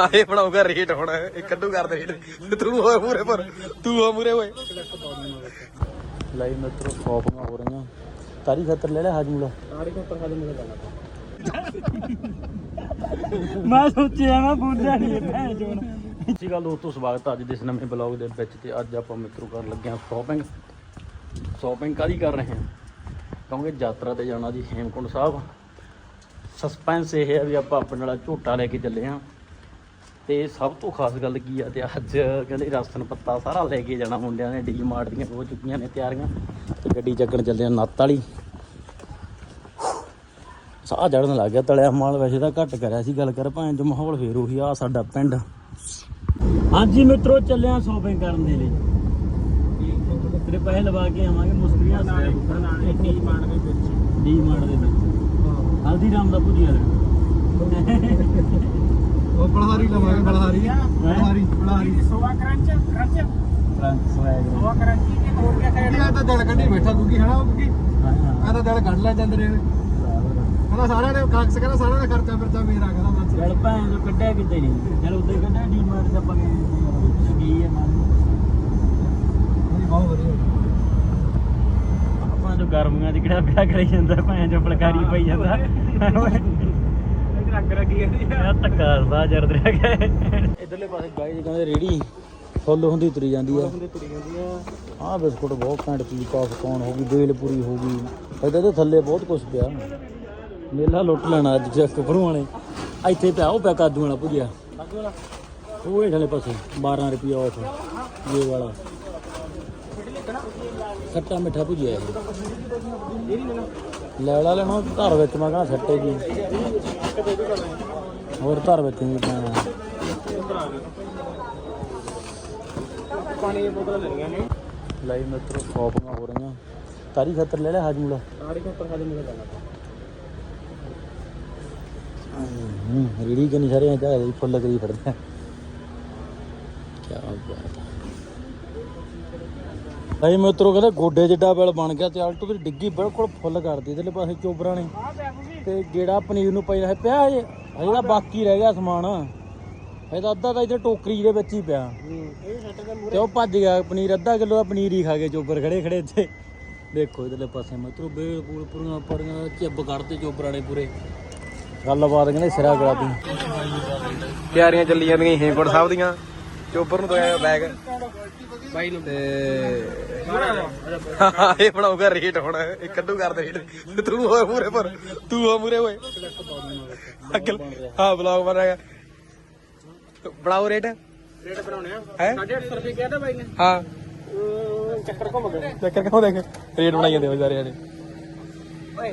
ਆਏ ਬਣਾਊਗਾ ਰੇਟ ਹੁਣ ਇਹ ਕੱਢੂ ਕਰਦੇ ਰੇਟ। ਤੂੰ ਹੋਏ ਮੂਰੇ ਪਰ ਤੂੰ ਹੋ ਮੂਰੇ ਓਏ। ਲਾਈਵ ਮਿੱਤਰੋ ਸ਼ਾਪਿੰਗਾਂ ਹੋ ਰਹੀਆਂ। ਤਾਰੀ ਖਤਰ ਲੈ ਲੈ ਹਾਜਮੂਲਾ ਮੈਂ ਸੋਚਿਆ ਮੈਂ ਬੁੱਝਿਆ ਨਹੀਂ ਭੈਣ ਚੋਣ ਸਤਿ ਗੱਲ ਦੋਸਤੋ ਸਵਾਗਤ ਹੈ ਅੱਜ ਦੇ ਇਸ ਨਵੇਂ ਬਲੌਗ ਦੇ ਵਿੱਚ ਤੇ ਅੱਜ ਆਪਾਂ ਮਿੱਤਰੋ ਕਰਨ ਲੱਗੇ ਹਾਂ ਸ਼ਾਪਿੰਗ ਸ਼ਾਪਿੰਗ ਕਾਦੀ ਕਰ ਰਹੇ ਹਾਂ? ਕਿਉਂਕਿ ਯਾਤਰਾ ਤੇ ਜਾਣਾ ਜੀ ਹੇਮਕੁੰਡ ਸਾਹਿਬ। ਸਸਪੈਂਸ ਇਹ ਹੈ ਵੀ ਆਪਾਂ ਆਪਣੇ ਨਾਲ ਝੋਟਾ ਲੈ ਕੇ ਚੱਲੇ ਹਾਂ। ਤੇ ਸਭ ਤੋਂ ਖਾਸ ਗੱਲ ਕੀ ਆ ਤੇ ਅੱਜ ਕਹਿੰਦੇ ਰਸਨ ਪੱਤਾ ਸਾਰਾ ਲੈ ਕੇ ਜਾਣਾ ਮੁੰਡਿਆਂ ਨੇ ਡੀ ਮਾਰਟ ਦੀਆਂ ਹੋ ਚੁੱਕੀਆਂ ਨੇ ਤਿਆਰੀਆਂ। ਤੇ ਗੱਡੀ ਚੱਕਣ ਚੱਲੇ ਆ ਨੱਤ ਵਾਲੀ। ਸਾਹ ਜੜਨ ਲੱਗ ਗਿਆ ਤਲਿਆ ਮਾਲ ਵੈਸੇ ਤਾਂ ਘੱਟ ਕਰਿਆ ਸੀ ਗੱਲ ਕਰ ਭਾਂ ਜੋ ਮਾਹੌਲ ਫੇਰ ਉਹੀ ਆ ਸਾਡਾ ਪਿੰਡ। ਹਾਂਜੀ ਮਿੱਤਰੋ ਚੱਲੇ ਆ ਸ਼ੋਪਿੰਗ ਕਰਨ ਦੇ ਲਈ। ਤੇਰੇ ਪੈਸੇ ਲਵਾ ਕੇ ਆਵਾਂਗੇ ਮੁਸਕਰੀਆਂ ਨਾਲੇ। ਡੀ ਮਾਰਟ ਦੇ ਵਿੱਚ। ਡੀ ਮਾਰਟ ਦੇ ਵਿੱਚ। ਹਲਦੀ ਰਾਮ ਦਾ ਭੁਜੀਆ ਉਹ ਬਲਹਾਰੀ ਲਵਾਂਗੇ Balhari. Balhari Balhari. Soya crunch crunch. Soya crunchy. ਤੇ ਹੋਰ ਕੀ ਕਰੇ ਇਹ ਤਾਂ ਦਿਲ ਕੱਢੀ ਬੈਠਾ ਕਿਉਂਕਿ ਹਨਾ ਕਿਉਂਕਿ ਹਾਂ ਹਾਂ। ਮੈਂ ਤਾਂ ਦਿਲ ਕੱਢ ਲੈ ਜਾਂਦੇ ਨੇ। ਕਹਿੰਦਾ ਸਾਰਿਆਂ ਨੇ ਕਾਕਸ ਕਹਿੰਦਾ ਸਾਰਿਆਂ ਦਾ ਖਰਚਾ ਫਿਰਚਾ ਮੇਰਾ ਕਹਿੰਦਾ ਬਸ। ਚੱਲ ਭੈਣ ਜੋ ਕੱਢਿਆ ਕਿਤੇ ਨਹੀਂ। ਚੱਲ ਉੱਤੇ ਕੱਢਿਆ ਡੀਮਾਰਟ ਚ ਆਪਾਂ ਗਏ। ਗਈ ਹੈ ਮਾਨ ਨਹੀਂ ਬਹੁਤ ਵਧੀਆ। ਆਪਾਂ ਜੋ ਗਰਮੀਆਂ 'ਚ ਕਿਹੜਾ ਵਿਆਹ ਕਰੀ ਜਾਂਦਾ ਭੈਣ ਜੋ ਫਲਕਾਰੀ ਪਈ ਜਾਂਦਾ। ਅੱਗ ਲੱਗੀ ਜਾਂਦੀ ਇਹ ਧੱਕਾ ਸਾ ਜਰਦ ਰਿਹਾ ਗਿਆ ਇਧਰਲੇ ਪਾਸੇ ਗਾਈ ਜੀ ਕਹਿੰਦੇ ਰੇੜੀ ਫੁੱਲ ਹੁੰਦੀ ਤੁਰੀ ਜਾਂਦੀ ਆ। ਤੁਰੀ ਜਾਂਦੀ ਆ। ਆਹ ਬਿਸਕੁਟ ਬਹੁਤ ਘੈਂਟ ਪੀ ਪਾਸ ਕੌਣ ਹੋ ਗਈ ਬੇਲ ਪੂਰੀ ਹੋ ਗਈ। ਇਹਦੇ ਤੇ ਥੱਲੇ ਬਹੁਤ ਕੁਝ ਪਿਆ। ਮੇਲਾ ਲੁੱਟ ਲੈਣਾ ਅੱਜ ਚੱਕ ਭਰੂਆਂ ਨੇ ਇੱਥੇ ਪਿਆ ਉਹ ਪਿਆ ਕਾਦੂ ਵਾਲਾ ਭੁਜਿਆ। ਉਹ ਹੇਠਲੇ ਪਾਸੇ 12 ਰੁਪਿਆ ਆਫ ਇਹ ਵਾਲਾ। ਖੱਟਾ ਮਿੱਠਾ ਭੁਜਿਆ ਇਹ। ਲੈ ਲਾ ਲੈਣਾ ਧਰ ਵਿੱਚ ਮੈਂ ਕਹਾਂ ਸੱਟੇ ਜੀ। ਹੋਰ ਧਰ ਵਿੱਚ ਨਹੀਂ ਪਾਣਾ ਪਾਣੀ ਦੀ ਬੋਤਲ ਲੈਣੀਆਂ ਨੇ। ਲਾਈਵ ਮਿੱਤਰੋ ਸ਼ਾਪਿੰਗਾਂ ਹੋ ਰਹੀਆਂ। ਤਾਰੀ ਖਤਰ ਲੈ ਲੈ ਹਾਜਮੂਲਾ। ਸਾਰੀ ਕੋ ਪ੍ਰਖਾਦੇ ਮਿਲ ਜਾਣਾ ਹੂੰ ਰੀੜੀ ਕਿ ਨਹੀਂ ਸਾਰੇ ਜਾ ਫੁੱਲ ਕਰੀ ਫਿਰਦੇ ਕੀ ਬਾਤ ਹੈ ਭਾਈ ਮਿੱਤਰੋ ਕਹਿੰਦਾ ਗੋਡੇ ਜਿੱਡਾ ਬਿਲ ਬਣ ਗਿਆ ਤੇ ਆਲਟੋ ਦੀ ਡਿੱਗੀ ਬਿਲਕੁਲ ਫੁੱਲ ਕਰਦੀ ਇਹਦੇ ਪਾਸੇ ਚੋਬਰਾਂ ਨੇ। ਤੇ ਜਿਹੜਾ ਪਨੀਰ ਨੂੰ ਪਈ ਹੈ ਪਿਆ ਇਹ। ਜਿਹੜਾ ਬਾਕੀ ਰਹਿ ਗਿਆ ਸਮਾਨ। ਇਹਦਾ ਅੱਧਾ ਤਾਂ ਇੱਥੇ ਟੋਕਰੀ ਦੇ ਵਿੱਚ ਹੀ ਪਿਆ। ਤੇ ਉਹ ਭੱਜ ਗਿਆ ਪਨੀਰ ਅੱਧਾ ਕਿਲੋ ਦਾ ਪਨੀਰ ਹੀ ਖਾ ਕੇ ਚੋਬਰ ਖੜੇ ਖੜੇ ਇੱਥੇ। ਦੇਖੋ ਇਧਰਲੇ ਪਾਸੇ ਮਤਰੋ ਬੇਲ ਪੂਲ ਪੂਰੀਆਂ ਪੜੀਆਂ ਚਿੱਬ ਕੱਢਦੇ ਚੋਬਰਾਂ ਨੇ ਪੂਰੇ। ਗੱਲਬਾਤ ਕਹਿੰਦੇ ਸਿਰਾ ਕਰਾਤੀ ਤਿਆਰੀਆਂ ਚੱਲੀ ਜਾਂਦੀਆਂ ਹੇਮਕੋਟ ਸਾਹਿਬ ਦੀਆਂ। ਚੋਬਰ ਨੂੰ ਦਵਾਇਆ ਬੈਗ। ਬਾਈ ਨੂੰ ਤੇ ਇਹ ਬਣਾਊਗਾ ਰੇਟ ਹੁਣ ਇਹ ਕੱਢੂ ਕਰਦੇ ਰੇਟ। ਤੂੰ ਹੋਏ ਮੂਰੇ ਪਰ ਤੂੰ ਹੋ ਮੂਰੇ ਓਏ। ਅਕਲ ਹਾਂ ਬਲੌਗ ਬਣ ਰਿਹਾ। ਬਣਾਓ ਰੇਟ। ਰੇਟ ਬਣਾਉਣੇ ਆ। ਹੈ? 850 ਰੁਪਏ ਕਿਹਾ ਤਾਂ ਬਾਈ ਨੇ। ਹਾਂ। ਅਮ, ਚੱਕਰ ਘੁੰਮ ਗਏ। ਚੱਕਰ ਕਿਉਂ ਦੇਖ? ਰੇਟ ਬਣਾਈ ਜਾਂਦੇ ਵਿਚਾਰਿਆਂ ਨੇ ਓਏ।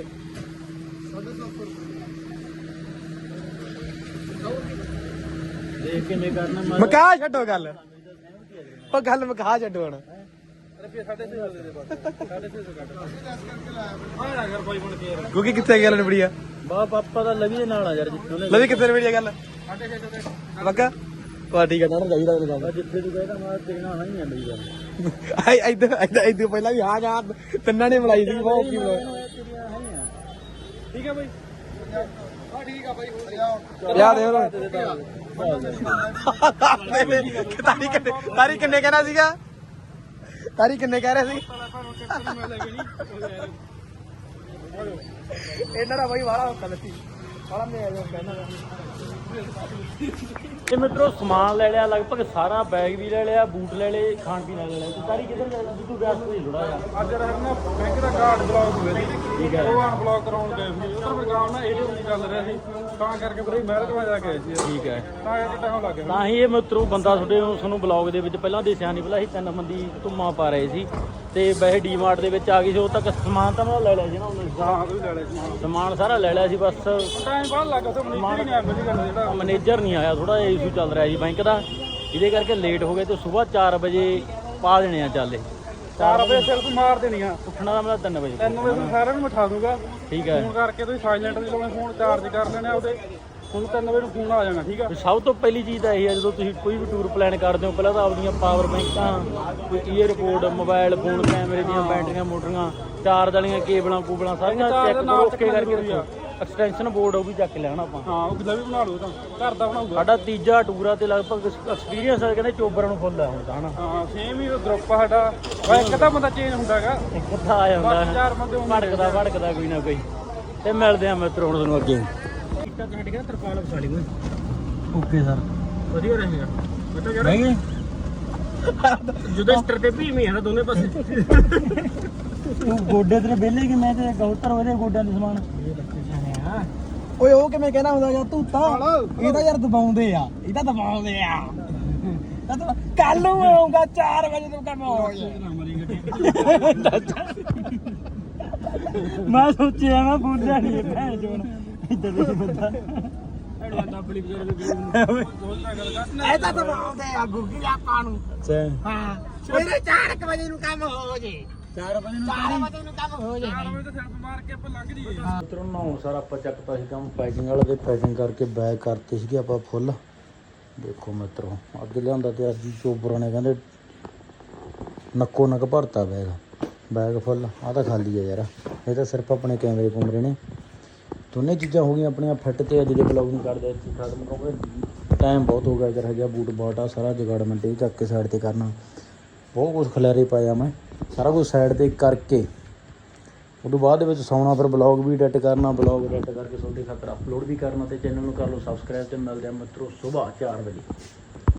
ਦੇਖ ਕਿਵੇਂ ਕਰਨਾ ਮਕਾ ਛੱਡੋ ਗੱਲ। ਉਹ ਗੱਲ ਮਕਾ ਛੱਡੋ ਹੁਣ। ਰੁਪਏ 650 ਦੇ ਦੇ ਬਸ। 650 ਕੱਟ ਆ ਯਾਰ ਬਾਈ ਬਣ ਕੇ ਯਾਰ। ਕਿਉਂਕਿ ਕਿੱਥੇ ਗੱਲ ਨਿਬੜੀ ਆ ਬਾ ਪਾਪਾ ਦਾ ਲਵੀ ਦੇ ਨਾਲ ਆ ਯਾਰ ਜਿੱਥੇ ਉਹਨੇ ਲਵੀ ਕਿੱਥੇ ਨਿਬੜੀ ਆ ਗੱਲ? 650 ਦੇ। ਮੱਗਾ ਵਾ ਠੀਕ ਆ ਨਾ ਚਾਹੀਦਾ ਇਹ ਗੱਲ ਜਿੱਥੇ ਤੂੰ ਕਹਿੰਦਾ ਮੈਂ ਤੇਰੇ ਨਾਲ ਨਹੀਂ ਆ ਮੇਰੀ ਗੱਲ। ਆਈ ਇੱਧਰ ਇੱਧਰ ਇੱਧਰ ਪਹਿਲਾਂ ਵੀ ਆ ਜਾ ਤਿੰਨਾਂ ਨੇ ਬਣਾਈ ਸੀ ਬਹੁਤ ਕੀ ਠੀਕ ਹੈ ਬਾਈ। ਹੋ ਯਾ ਦੇ ਹੋਰ ਤਾਰੀ ਕਿੰਨੇ ਤਾਰੀ ਕਿੰਨੇ ਕਹਿਣਾ ਸੀਗਾ? ਤਾਰੀ ਕਿੰਨੇ ਕਹਿ ਰਿਹਾ ਸੀ? ਇਹਨਾਂ ਦਾ ਬਾਈ ਵਾਲਾ ਹੁੰਦਾ ਸੀ ਇਹ ਮਿੱਤਰੋ ਸਮਾਨ ਲੈ ਲਿਆ ਲਗਭਗ ਸਾਰਾ ਬੈਗ ਵੀ ਲੈ ਲਿਆ ਬੂਟ ਲੈ ਲਏ ਖਾਣ ਪੀਣ ਲੈ ਲਿਆ ਤੇ ਤਾਰੀ ਕਿੱਧਰ ਤੂੰ ਗੈਸ ਤੇ ਜੁੜਾ ਆ ਅੱਜ ਰਹਿਣਾ ਬੈਂਕ ਦਾ ਕਾਰਡ ਬਲੌਕ ਹੋਇਆ ਠੀਕ ਹੈ। ਉਹ ਅਨਬਲੌਕ ਕਰਾਉਣ ਗਏ ਸੀ। ਉਧਰ ਮੇਰੇ ਕੰਮ ਨਾਲ ਏਡੀਐਮ ਦੀ ਚੱਲ ਰਿਹਾ ਸੀ ਤਾਂ ਕਰਕੇ ਬਈ ਮੈਰਿਜ ਮੈਂ ਜਾ ਕੇ ਆਏ ਸੀ। ਠੀਕ ਹੈ। ਤਾਂ ਇਹ ਟਾਈਮ ਲੱਗ ਗਿਆ। ਤਾਂ ਹੀ ਇਹ ਮਿੱਤਰੋ ਬੰਦਾ ਤੁਹਾਡੇ ਨੂੰ ਤੁਹਾਨੂੰ ਬਲੌਗ ਦੇ ਵਿੱਚ ਪਹਿਲਾਂ ਦੱਸਿਆ ਨਹੀਂ ਪਹਿਲਾਂ ਅਸੀਂ ਤਿੰਨ ਬੰਦੀ ਧੁੰਮਾਂ ਪਾ ਰਹੇ ਸੀ। ਤੇ ਵੈਸੇ ਡੀਮਾਰਟ ਦੇ ਵਿੱਚ ਆ ਗਈ ਸੀ ਉਹ ਤੱਕ ਸਮਾਨ ਤਾਂ ਮੈਂ ਲੈ ਲਿਆ ਸੀ ਨਾ ਉਹਨੇ। ਤੁਸੀਂ ਲੈ ਲਿਆ ਸੀ ਸਮਾਨ। ਸਾਰਾ ਲੈ ਲਿਆ ਸੀ ਬਸ। ਟਾਈਮ ਬਾਅਦ ਲੱਗਾ ਤੇ ਮਨੀਟਰ ਹੀ ਨਹੀਂ ਆ ਮੇਰੀ ਗੱਲ ਜਿਹੜਾ। ਮੈਨੇਜਰ ਨਹੀਂ ਆਇਆ ਥੋੜਾ ਜਿਹਾ ਇਸ਼ੂ ਚੱਲ ਰਿਹਾ ਸੀ ਬੈਂਕ ਦਾ। ਇਹਦੇ ਕਰਕੇ ਲੇਟ ਹੋ ਗਏ ਤੇ ਸਵੇਰ 4 ਵਜੇ ਪਾ ਦੇਣੇ ਆ ਚਾਲੇ 4 ਵਜੇ ਸਿਰ ਤੋਂ ਮਾਰ ਦੇਣੀਆਂ ਉੱਠਣਾ ਦਾ ਮੇਰਾ 3 ਵਜੇ। ਤੈਨੂੰ ਮੈਂ ਸਾਰਿਆਂ ਨੂੰ ਉਠਾ ਦੂੰਗਾ ਠੀਕ ਹੈ। ਫੋਨ ਕਰਕੇ ਤੁਸੀਂ ਸਾਇਲੈਂਟ ਦੀ ਲੋਵੇਂ ਫੋਨ ਚਾਰਜ ਕਰ ਲੈਣੇ ਆ ਉਹਦੇ। ਤੁਹਾਨੂੰ 3 ਵਜੇ ਨੂੰ ਫੋਨ ਆ ਜਾਣਾ ਠੀਕ ਆ? ਸਭ ਤੋਂ ਪਹਿਲੀ ਚੀਜ਼ ਤਾਂ ਇਹ ਹੈ ਜਦੋਂ ਤੁਸੀਂ ਕੋਈ ਵੀ ਟੂਰ ਪਲਾਨ ਕਰਦੇ ਹੋ ਪਹਿਲਾਂ ਤਾਂ ਆਪਣੀਆਂ ਪਾਵਰ ਬੈਂਕਾਂ ਕੋਈ ਈਅਰਪੋਰਟ ਮੋਬਾਈਲ ਫੋਨ ਕੈਮਰੇ ਦੀਆਂ ਬੈਟਰੀਆਂ ਮੋਟਰੀਆਂ ਚਾਰਜ ਵਾਲੀਆਂ ਕੇਬਲਾਂ ਕੂਬਲਾਂ ਸਾਰੀਆਂ ਚੈੱਕ ਓਕੇ ਕਰਕੇ। ਰੱਖੋ। ਐਕਸਟੈਂਸ਼ਨ ਬੋਰਡ ਉਹ ਵੀ ਚੱਕ ਲੈਣਾ ਆਪਾਂ। ਹਾਂ ਉਹ ਵੀ ਬਣਾ ਲਓ ਤਾਂ। ਘਰ ਦਾ ਬਣਾਊਗਾ। ਸਾਡਾ ਤੀਜਾ ਟੂਰ ਤੇ ਲਗਭਗ ਐਕਸਪੀਰੀਅੰਸ ਆ ਕਹਿੰਦੇ ਚੋਬਰਾਂ ਨੂੰ ਫੁੱਲ ਆ ਹੁਣ ਤਾਂ ਹਾਂ ਸੇਮ ਹੀ ਗਰੁੱਪ ਸਾਡਾ। ਵਾ ਇੱਕ ਤਾਂ ਬੰਦਾ ਚੇਂਜ ਹੁੰਦਾਗਾ। ਇੱਕ ਤਾਂ ਆ ਜਾਂਦਾ। ਚਾਰ ਬੰਦੇ ਹੁੰਦੇ ਭੜਕਦਾ ਭੜਕਦਾ ਕੋਈ ਨਾ ਕੋਈ। ਤੇ ਮਿਲਦੇ ਆ ਮਿੱਤਰੋ ਹੁਣ ਤੁਹਾਨੂੰ ਅੱਗੇ। ਇੱਟਾ ਤੇ ਹਟ ਗਿਆ ਤਰਪਾਲ ਵਸਾ ਲਈ ਓਏ। Okay sir. ਵਧੀਆ ਰਹੇਗਾ। ਪਤਾ ਕਿਹੜਾ? ਨਹੀਂ ਜਦੋਂ ਸਟਰ ਤੇ ਭੀਮੀ ਹੈ ਦੋਨੇ ਪਾਸੇ। ਤੂੰ ਗੋਡੇ ਤੇਰੇ ਵਿਹਲੇ ਕਿ ਮੈਂ ਤੇ ਗੌਤਰ ਉਹਦੇ ਗੋਡਿਆਂ ਦੇ ਸਮਾਨ? ਓਏ ਉਹ ਕਿਵੇਂ ਕਹਿਣਾ ਹੁੰਦਾ ਯਾਰ ਤੂੰ ਤਾਂ? ਇਹ ਤਾਂ ਯਾਰ ਦਬਾਉਂਦੇ ਆ। ਇਹ ਤਾਂ ਦਬਾਉਂਦੇ ਆ। ਕੱਲ ਨੂੰ ਆਉਂਗਾ 4 ਵਜੇ ਤੂੰ ਕੰਮ ਮੈਂ ਸੋਚਿਆ ਮੈਂ ਬੁੱਝਾ ਨਹੀਂ ਭੈਣ ਚੋਣ ਇੱਧਰ ਦੇ ਬੰਦਾ। ਇਹ ਤਾਂ ਦਬਾਉਂਦੇ ਆ ਗੁੱਗੀ ਆਪਾਂ ਨੂੰ। ਹਾਂ ਸਵੇਰੇ 4 ਵਜੇ ਨੂੰ ਕੰਮ ਹੋ ਜੇ। 4 ਵਜੇ 4 ਵਜੇ ਨੂੰ ਕੰਮ ਹੋ ਜੇ। ਉਹ ਤਾਂ ਸਿਰਫ ਮਾਰ ਕੇ ਆਪਾਂ ਲੰਘ ਜੀਏ ਮਿੱਤਰੋ ਨਹਾਉਣ ਸਾਰ ਆਪਾਂ ਚੱਕਤਾ ਸੀ ਕੰਮ ਪੈਕਿੰਗ ਵਾਲਾ ਤੇ ਪੈਕਿੰਗ ਕਰਕੇ ਬੈਗ ਕਰਤੇ ਸੀਗੇ ਆਪਾਂ ਫੁੱਲ। ਦੇਖੋ ਮਿੱਤਰੋ ਲਿਆਂਦਾ ਤੇ ਅੱਜ ਚੋਬਰਾਂ ਨੇ ਕਹਿੰਦੇ ਨੱਕੋ ਨੱਕ ਭਰਤਾ ਬੈਗ। ਬੈਗ ਫੁੱਲ ਆ ਤਾਂ ਖਾਲੀ ਆ ਯਾਰ। ਇਹ ਤਾਂ ਸਿਰਫ ਆਪਣੇ ਕੈਮਰੇ ਕੁਮਰੇ ਨੇ। ਦੋਨੇ ਚੀਜ਼ਾਂ ਹੋ ਗਈਆਂ ਆਪਣੀਆਂ, ਫਿੱਟ ਤੇ ਅੱਜ ਦੇ ਬਲੌਗ ਕਰਦੇ ਇੱਥੇ ਖਤਮ ਕਿਉਂਕਿ ਟਾਈਮ ਬਹੁਤ ਹੋ ਗਿਆ ਕਰ ਗਿਆ ਬੂਟ ਬਾਟ ਆ, ਸਾਰਾ ਜਗਾੜਮੈਂਟ ਇਹ ਚੱਕ ਕੇ ਸਾਈਡ ਤੇ ਕਰਨਾ। ਬਹੁਤ ਕੁਝ ਖਿਲਾਰੇ ਪਾਇਆ ਮੈਂ, ਸਾਰਾ ਕੁਝ ਸਾਈਡ ਤੇ ਕਰਕੇ। ਉਦੋਂ ਬਾਅਦ ਦੇ ਵਿੱਚ ਸੌਣਾ, ਫਿਰ ਬਲੌਗ ਵੀ ਐਡਿਟ ਕਰਨਾ ਬਲੌਗ ਐਡਿਟ ਕਰਕੇ ਤੁਹਾਡੇ ਖਾਤਰ ਅਪਲੋਡ ਵੀ ਕਰਨਾ ਤੇ ਚੈਨਲ ਨੂੰ ਕਰ ਲਓ ਸਬਸਕ੍ਰਾਈਬ ਤੇ ਮਿਲਦੇ ਆ ਮਿੱਤਰੋ, ਸਵੇਰ 4 ਵਜੇ।